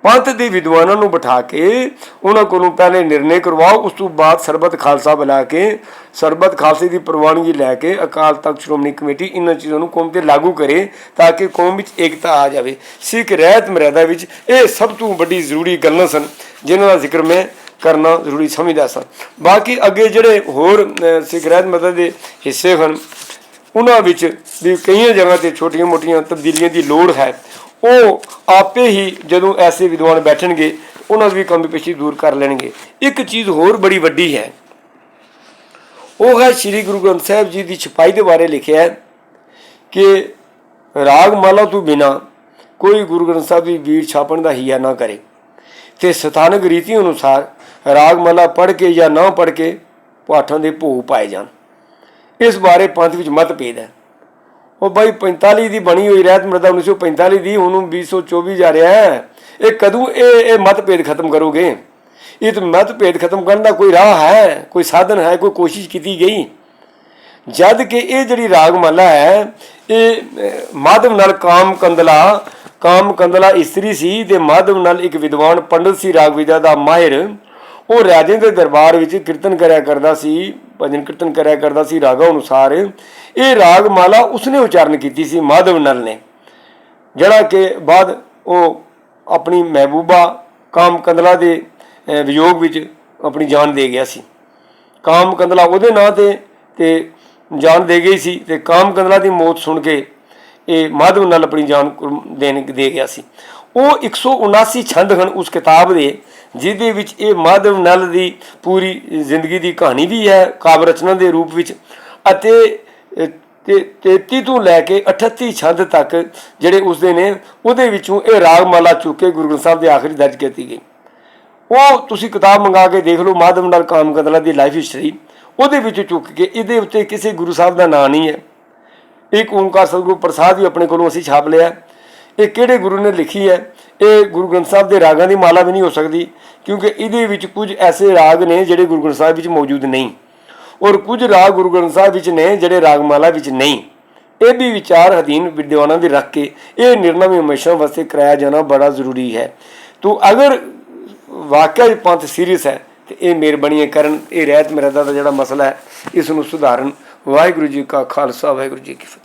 ਪੰਥ ਦੇ ਵਿਦਵਾਨਾਂ ਨੂੰ ਬਿਠਾ ਕੇ ਉਹਨਾਂ ਕੋਲੋਂ ਪਹਿਲੇ ਨਿਰਣੇ ਕਰਵਾਓ, ਉਸ ਤੋਂ ਬਾਅਦ ਸਰਬਤ ਖਾਲਸਾ ਬੁਲਾ ਕੇ, ਸਰਬਤ ਖਾਲਸੇ ਦੀ ਪ੍ਰਵਾਨਗੀ ਲੈ ਕੇ ਅਕਾਲ ਤਖਤ ਸ਼੍ਰੋਮਣੀ ਕਮੇਟੀ ਇਹਨਾਂ ਚੀਜ਼ਾਂ ਨੂੰ ਕੌਮ ਤੇ ਲਾਗੂ ਕਰੇ ਤਾਂ ਕਿ ਕੌਮ ਵਿੱਚ ਏਕਤਾ ਆ ਜਾਵੇ। ਸਿੱਖ ਰਹਿਤ ਮਰਿਆਦਾ ਵਿੱਚ ਇਹ ਸਭ ਤੋਂ ਵੱਡੀ ਜ਼ਰੂਰੀ ਗੱਲਾਂ ਸਨ, ਜਿਨ੍ਹਾਂ ਦਾ ਜ਼ਿਕਰ ਮੈਂ ਕਰਨਾ ਜ਼ਰੂਰੀ ਸਮਝਦਾ ਸਾਂ। ਬਾਕੀ ਅੱਗੇ ਜਿਹੜੇ ਹੋਰ ਸਿੱਖ ਰਹਿਤ ਮਰਿਆਦਾ ਦੇ ਹਿੱਸੇ ਹਨ, ਉਹਨਾਂ ਵਿੱਚ ਵੀ ਕਈਆਂ ਜਗ੍ਹਾ ਤੇ ਛੋਟੀਆਂ-ਮੋਟੀਆਂ ਤਬਦੀਲੀਆਂ ਦੀ ਲੋੜ ਹੈ। ਉਹ ਆਪੇ ਹੀ ਜਦੋਂ ਐਸੇ ਵਿਦਵਾਨ ਬੈਠਣਗੇ, ਉਹਨਾਂ ਦੀ ਵੀ ਕਮੀ ਪੇਸ਼ੀ ਦੂਰ ਕਰ ਲੈਣਗੇ। ਇੱਕ ਚੀਜ਼ ਹੋਰ ਬੜੀ ਵੱਡੀ ਹੈ। ਉਹ ਹੈ ਸ੍ਰੀ ਗੁਰੂ ਗ੍ਰੰਥ ਸਾਹਿਬ ਜੀ ਦੀ ਛਪਾਈ ਦੇ ਬਾਰੇ ਲਿਖਿਆ ਹੈ ਕਿ ਰਾਗ ਮਾਲਾ ਤੋਂ ਬਿਨਾ ਕੋਈ ਗੁਰੂ ਗ੍ਰੰਥ ਸਾਹਿਬ ਦੀ ਵੀਰ ਛਾਪਣ ਦਾ ਹੀਆ ਨਾ ਕਰੇ। ਤੇ ਸਥਾਨਕ ਰੀਤੀ ਅਨੁਸਾਰ ਰਾਗ ਮਾਲਾ ਪੜ੍ਹ ਕੇ ਜਾਂ ਨਾ ਪੜ੍ਹ ਕੇ ਪਾਠਾਂ ਦੇ ਭੋਗ ਪਾਏ ਜਾਣ। ਇਸ ਬਾਰੇ ਪੰਥ ਵਿੱਚ ਮਤਭੇਦ ਹੈ। ਉਹ ਬਾਈ 45 ਦੀ ਬਣੀ ਹੋਈ ਰਹਿਤ ਮਰਦਾ 1945 ਦੀ ਉਹਨੂੰ 2024 ਜਾ ਰਿਹਾ ਹੈ। ਇਹ ਕਦੋਂ ਇਹ ਇਹ ਮਤਭੇਦ ਖਤਮ ਕਰੋਗੇ? ਇਹ ਤਾਂ ਮਤਭੇਦ ਖਤਮ ਕਰਨ ਦਾ ਕੋਈ ਰਾਹ ਹੈ, ਕੋਈ ਸਾਧਨ ਹੈ, ਕੋਈ ਕੋਸ਼ਿਸ਼ ਕੀਤੀ ਗਈ। ਜਦ ਕਿ ਇਹ ਜਿਹੜੀ ਰਾਗਮਾਲਾ ਹੈ, ਇਹ ਮਾਧਵ ਨਾਲ ਕਾਮ ਕੰਦਲਾ ਕਾਮ ਕੰਦਲਾ ਇਸਤਰੀ ਸੀ ਤੇ ਮਾਧਵ ਨਾਲ ਇੱਕ ਵਿਦਵਾਨ ਪੰਡਤ ਸੀ ਰਾਗ ਵਿਦਿਆ ਦਾ ਮਾਹਿਰ। ਉਹ ਰਾਜੇ ਦੇ ਦਰਬਾਰ ਵਿੱਚ ਕੀਰਤਨ ਕਰਿਆ ਕਰਦਾ ਸੀ। ਭਜਨ ਕੀਰਤਨ ਕਰਿਆ ਕਰਦਾ ਸੀ ਰਾਗਾ ਅਨੁਸਾਰ। ਇਹ ਰਾਗ ਮਾਲਾ ਉਸਨੇ ਉਚਾਰਨ ਕੀਤੀ ਸੀ ਮਾਧਵ ਨਲ ਨੇ। ਜਿਹੜਾ ਕਿ ਬਾਅਦ ਉਹ ਆਪਣੀ ਮਹਿਬੂਬਾ ਕਾਮ ਕੰਦਲਾ ਦੇ ਵਿਯੋਗ ਵਿੱਚ ਆਪਣੀ ਜਾਨ ਦੇ ਗਿਆ ਸੀ। ਕਾਮ ਕੰਦਲਾ ਉਹਦੇ ਨਾਂ ਤੇ ਤੇ ਜਾਨ ਦੇ ਗਈ ਸੀ ਤੇ ਕਾਮ ਕੰਦਲਾ ਦੀ ਮੌਤ ਸੁਣ ਕੇ ਇਹ ਮਾਧਵ ਨਾਲ ਆਪਣੀ ਜਾਨ ਦੇਣ, ਦੇ ਗਿਆ ਸੀ। ਉਹ 179 ਛੰਦ ਹਨ ਉਸ ਕਿਤਾਬ ਦੇ। ਜਿਹਦੇ ਵਿੱਚ ਇਹ ਮਾਧਵ ਨਲ ਦੀ ਪੂਰੀ ਜ਼ਿੰਦਗੀ ਦੀ ਕਹਾਣੀ ਵੀ ਹੈ ਕਾਵਿ ਰਚਨਾ ਦੇ ਰੂਪ ਵਿੱਚ ਅਤੇ ਅਹ, 33 ਤੋਂ ਲੈ ਕੇ 38 ਛੰਦ ਤੱਕ ਜਿਹੜੇ ਉਸਦੇ ਨੇ ਉਹਦੇ ਵਿੱਚੋਂ ਇਹ ਰਾਗਮਾਲਾ ਚੁੱਕ ਕੇ ਗੁਰੂ ਗ੍ਰੰਥ ਸਾਹਿਬ ਦੇ ਆਖਰੀ ਦਰਜ ਕੀਤੀ ਗਈ। ਉਹ ਤੁਸੀਂ ਕਿਤਾਬ ਮੰਗਾ ਕੇ ਦੇਖ ਲਓ ਮਾਧਵ ਨਾਲ ਕਾਮ ਕਦਲਾ ਦੀ ਲਾਈਫ ਹਿਸਟਰੀ ਉਹਦੇ ਵਿੱਚ ਚੁੱਕ ਕੇ ਇਹਦੇ ਉੱਤੇ ਕਿਸੇ ਗੁਰੂ ਸਾਹਿਬ ਦਾ ਨਾਂ ਨਹੀਂ ਹੈ। ਇੱਕ ਓੰਕਾਰ ਸਤਿਗੁਰੂ ਪ੍ਰਸਾਦ ਵੀ ਆਪਣੇ ਕੋਲੋਂ ਅਸੀਂ ਛਾਪ ਲਿਆ। ਇਹ ਕਿਹੜੇ ਗੁਰੂ ਨੇ ਲਿਖੀ ਹੈ? ਇਹ ਗੁਰੂ ਗ੍ਰੰਥ ਸਾਹਿਬ ਦੇ ਰਾਗਾਂ ਦੀ ਮਾਲਾ ਵੀ ਨਹੀਂ ਹੋ ਸਕਦੀ, ਕਿਉਂਕਿ ਇਹਦੇ ਵਿੱਚ ਕੁਝ ਐਸੇ ਰਾਗ ਨੇ ਜਿਹੜੇ ਗੁਰੂ ਗ੍ਰੰਥ ਸਾਹਿਬ ਵਿੱਚ ਮੌਜੂਦ ਨਹੀਂ। ਔਰ ਕੁਝ ਰਾਗ ਗੁਰੂ ਗ੍ਰੰਥ ਸਾਹਿਬ ਵਿੱਚ ਨੇ ਜਿਹੜੇ ਰਾਗਮਾਲਾ ਵਿੱਚ ਨਹੀਂ। ਇਹ ਵੀ ਵਿਚਾਰ ਅਧੀਨ ਵਿਦਵਾਨਾਂ ਦੇ ਰੱਖ ਕੇ ਇਹ ਨਿਰਣਾ ਵੀ ਹਮੇਸ਼ਾ ਵਾਸਤੇ ਕਰਾਇਆ ਜਾਣਾ ਬੜਾ ਜ਼ਰੂਰੀ ਹੈ। ਤੋ ਅਗਰ ਵਾਕਿਆ ਪੰਥ ਸੀਰੀਅਸ ਹੈ, ਤੇ ਇਹ ਮਿਹਰਬਾਨੀਆਂ ਕਰਨ, ਇਹ ਰਹਿਤ ਮਰਦਾ ਦਾ ਜਿਹੜਾ ਮਸਲਾ ਹੈ, ਇਸ ਨੂੰ ਸੁਧਾਰਨ। ਵਾਹਿਗੁਰੂ ਜੀ ਕਾ ਖਾਲਸਾ, ਵਾਹਿਗੁਰੂ ਜੀ ਕੀ ਫਤਿਹ।